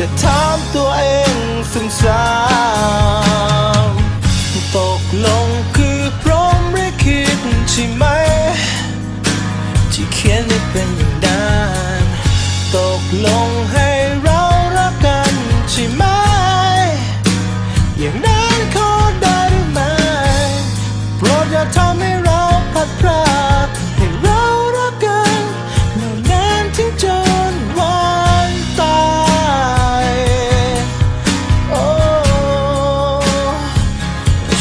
แต่ถามตัวเองซึ่งสามตกลงคือพร้อมหรือคิดใช่ไหม ที่เขียนให้เป็นอย่างนั้นตกลงให้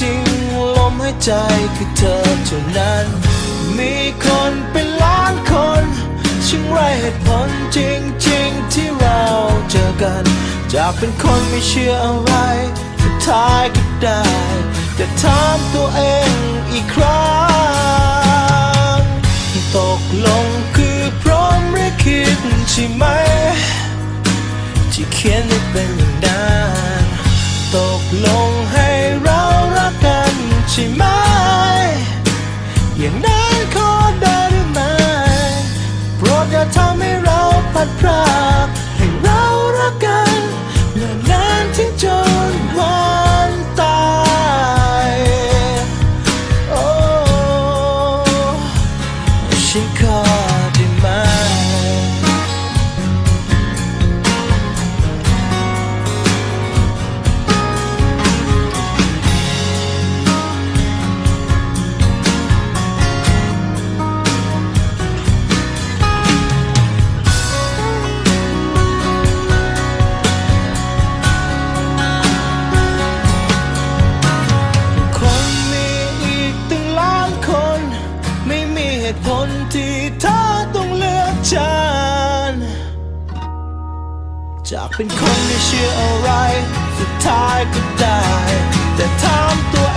จริงๆ ลมหายใจคือเธอเท่านั้น มีคนเป็นล้านคนช่างไรเหตุผลจริงๆ ที่เราเจอกัน จากเป็นคนไม่เชื่ออะไรสุดท้ายก็ได้ แต่ถามตัวเองอีกครั้ง ตกลงคือพร้อมหรือคิดใช่ไหม ที่เขียนให้เป็นอย่างนั้นตกลงให้ กัน จากเป็นคนไม่เชื่ออะไร สุดท้ายก็ได้ แต่ถามตัว